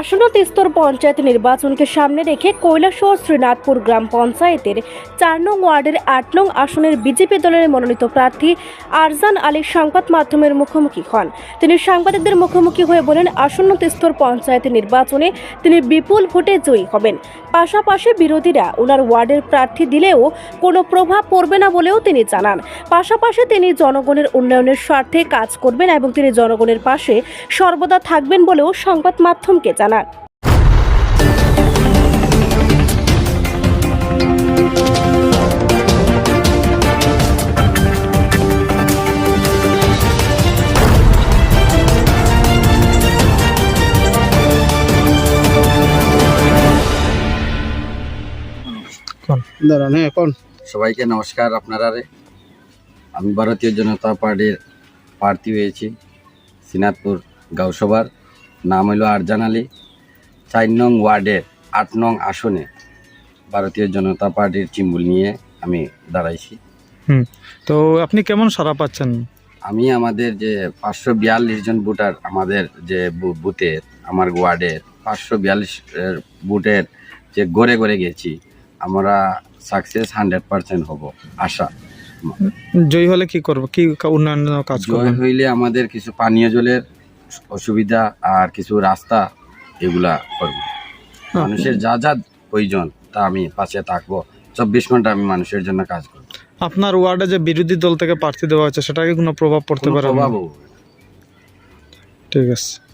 আসন্ন তিস্তর পঞ্চায়েত নির্বাচনকে সামনে রেখে কৈলাসহর শ্রীনাথপুর গ্রাম পঞ্চায়েতের চার নং ওয়ার্ডের আট নং আসনের বিজেপি দলের মনোনীত প্রার্থী আরজান আলী সংবাদ মাধ্যমের মুখোমুখি হন। তিনি সাংবাদিকদের মুখোমুখি হয়ে বলেন, আসন্ন তিস্তর পঞ্চায়েত নির্বাচনে তিনি বিপুল ভোটে জয়ী হবেন। পাশাপাশি বিরোধীরা ওনার ওয়ার্ডের প্রার্থী দিলেও কোনো প্রভাব পড়বে না বলেও তিনি জানান। পাশাপাশি তিনি জনগণের উন্নয়নের স্বার্থে কাজ করবেন এবং তিনি জনগণের পাশে সর্বদা থাকবেন বলেও সংবাদ মাধ্যমকে জানান। দাঁড়ান হ্যাঁ কোন সবাইকে নমস্কার আপনারা রে আমি ভারতীয় জনতা পার্টির প্রার্থী হয়েছি সিনাতপুর গাঁওসভার নাম হইল আরজান আলী। চার নং ওয়ার্ডের আট নং আসনে ভারতীয় জনতা পার্টির চিম্বুল নিয়ে আমি দাঁড়াইছি। হুম তো আপনি কেমন সারা পাচ্ছেন? আমি আমাদের যে পাঁচশো বিয়াল্লিশ জন ভোটার আমাদের যে বুথের আমার ওয়ার্ডের পাঁচশো বিয়াল্লিশ বুথের যে গড়ে গড়ে গেছি আমরা সাকসেস হান্ড্রেড পার্সেন্ট হব আশা। জয়ী হলে কি করব? কি কা- উন্নয়ন কাজ জয় হইলে আমাদের কিছু পানীয় জলের অসুবিধা আর কিছু রাস্তা এগুলা করব। মানুষের যা যা প্রয়োজন তা আমি পাশে থাকব। চব্বিশ ঘণ্টা আমি মানুষের জন্য কাজ করব। আপনার ওয়ার্ডে যে বিরোধী দল থেকে প্রার্থী দেওয়া হচ্ছে সেটাকে কোনো প্রভাব পড়তে পারে? ঠিক আছে।